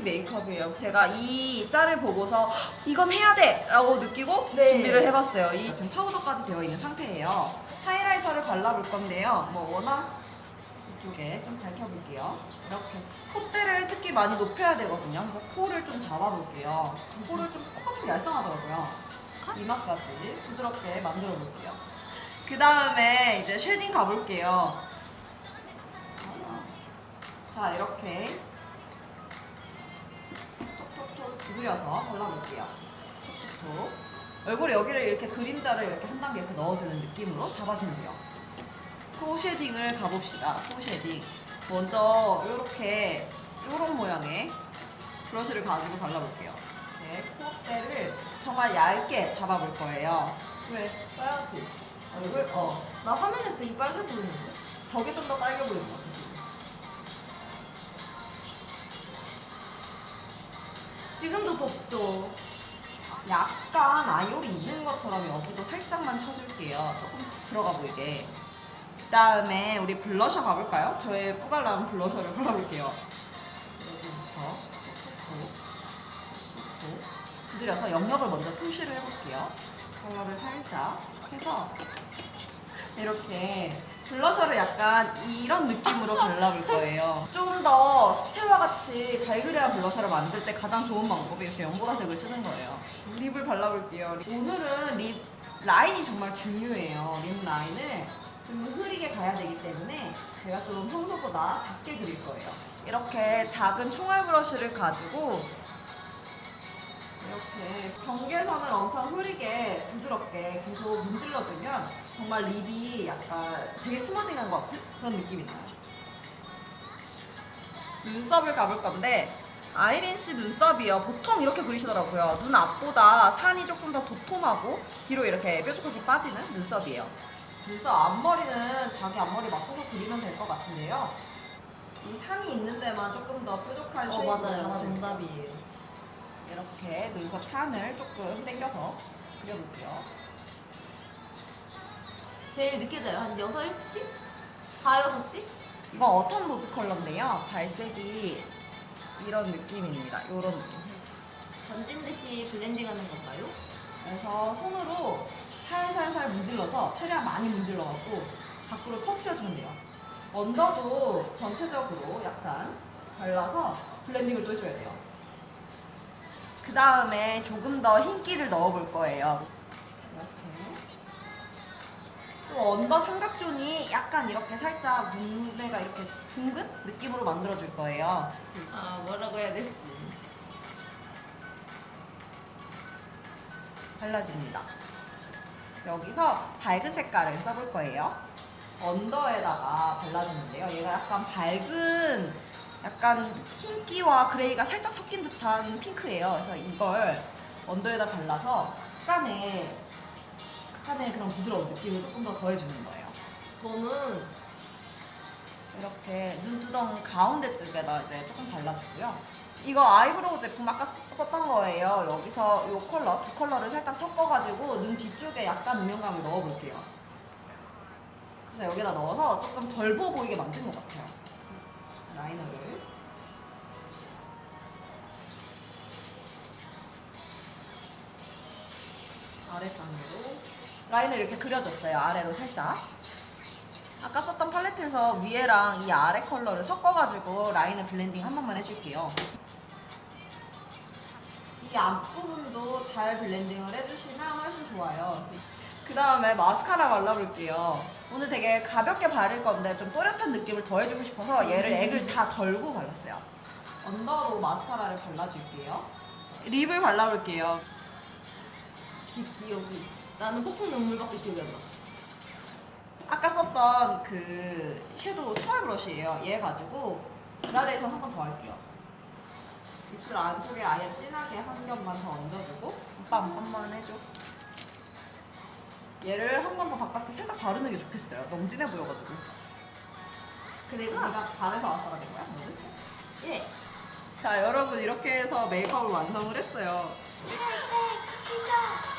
이 메이크업이에요. 제가 이 짤을 보고서 "헉, 이건 해야 돼! 라고 느끼고 네. 준비를 해봤어요. 이 지금 파우더까지 되어 있는 상태예요. 하이라이터를 발라볼 건데요. 뭐 워낙 이쪽에 좀 밝혀볼게요. 이렇게 콧대를 특히 많이 높여야 되거든요. 그래서 코를 좀 잡아볼게요. 코를 좀 코가 좀 얄쌍하더라고요. 이마까지 부드럽게 만들어 볼게요. 그 다음에 이제 쉐딩 가볼게요. 자 이렇게 두드려서 발라볼게요. 톡톡톡 얼굴에 여기를 이렇게 그림자를 이렇게 한 단계 이렇게 넣어주는 느낌으로 잡아주면 돼요. 코 쉐딩을 가봅시다. 코 쉐딩. 먼저 이렇게 이런 모양의 브러쉬를 가지고 발라볼게요. 네, 콧대를 정말 얇게 잡아볼 거예요. 왜? 빨갛지? 얼굴? 어. 나 화면에서 되게 빨개 보이는데? 저게 좀 더 빨개 보이는 것 같아. 지금. 지금도 덥죠. 약간 아이올이 있는 것처럼 여기도 살짝만 쳐줄게요. 조금 들어가 보이게. 그 다음에 우리 블러셔 가볼까요? 저의 뿌갈라는 블러셔를 발라볼게요. 여기부터 두드려서 영역을 먼저 표시를 해볼게요. 컬러를 살짝 해서 이렇게 블러셔를 약간 이런 느낌으로 발라볼 거예요. 좀 더 수채화 같이 갈그리한 블러셔를 만들 때 가장 좋은 방법이 이렇게 연보라색을 쓰는 거예요. 립을 발라볼게요. 오늘은 립 라인이 정말 중요해요. 립 라인을 좀 흐리게 가야 되기 때문에 제가 좀 평소보다 작게 그릴 거예요. 이렇게 작은 총알 브러쉬를 가지고 이렇게 경계선을 엄청 흐리게 부드럽게 계속 문질러주면 정말 립이 약간 되게 스머징한 것 같은 그런 느낌이 나요. 눈썹을 가볼 건데 아이린 씨 눈썹이요. 보통 이렇게 그리시더라고요. 눈 앞보다 산이 조금 더 도톰하고 뒤로 이렇게 뾰족하게 빠지는 눈썹이에요. 눈썹 앞머리는 자기 앞머리 맞춰서 그리면 될 것 같은데요. 이 산이 있는 데만 조금 더 뾰족한 어, 쉐입으로 맞아요. 잡아줄게요. 정답이에요. 이렇게 눈썹 산을 조금 당겨서 그려볼게요. 제일 늦게 자요. 한 6, 7시? 4, 6시? 이건 어텀 로즈 컬러인데요. 발색이 이런 느낌입니다. 이런 느낌. 던진 듯이 블렌딩 하는 건가요? 그래서 손으로 살살살 문질러서 최대한 많이 문질러갖고 밖으로 퍼트려주면 돼요. 언더도 전체적으로 약간 발라서 블렌딩을 또 해줘야 돼요. 그 다음에 조금 더 흰기를 넣어볼 거예요. 또 언더 삼각존이 약간 이렇게 살짝 눈매가 이렇게 둥근 느낌으로 만들어줄 거예요. 아, 뭐라고 해야 될지. 발라줍니다. 여기서 밝은 색깔을 써볼 거예요. 언더에다가 발라주는데요. 얘가 약간 밝은, 약간 흰기와 그레이가 살짝 섞인 듯한 핑크예요. 그래서 이걸 언더에다 발라서 약간의, 약간의 그런 부드러운 느낌을 조금 더 더해주는 거예요. 저는 이렇게 눈두덩 가운데 쪽에다 이제 조금 발라주고요. 이거 아이브로우 제품 아까 썼- 썼던 거예요. 여기서 이 컬러, 두 컬러를 살짝 섞어가지고 눈 뒤쪽에 약간 음영감을 넣어볼게요. 그래서 여기다 넣어서 조금 덜 부어 보이게 만든 것 같아요. 라이너를. 아래방으로 라인을 이렇게 그려줬어요. 아래로 살짝. 아까 썼던 팔레트에서 위에랑 이 아래 컬러를 섞어가지고 라인을 블렌딩 한 번만 해줄게요. 이 앞부분도 잘 블렌딩을 해주시면 훨씬 좋아요. 그 다음에 마스카라 발라볼게요. 오늘 되게 가볍게 바를 건데 좀 또렷한 느낌을 더해주고 싶어서 얘를 액을 다 덜고 발랐어요. 언더로 마스카라를 발라줄게요. 립을 발라볼게요. 기, 기억이. 나는 폭풍 눈물밖에 기억이 안 나. 아까 썼던 그 섀도우 초월 브러쉬예요. 얘 가지고 그라데이션 한 번 더 할게요. 입술 안쪽에 아예 진하게 한 겹만 더 얹어주고 오빠 한 번만 해줘. 얘를 한 번 더 바깥에 살짝 바르는 게 좋겠어요. 너무 진해 보여가지고. 그리고 네가 반에서 왔어가 된 거야? 오늘? 예. 자 여러분 이렇게 해서 메이크업을 완성을 했어요. 시작!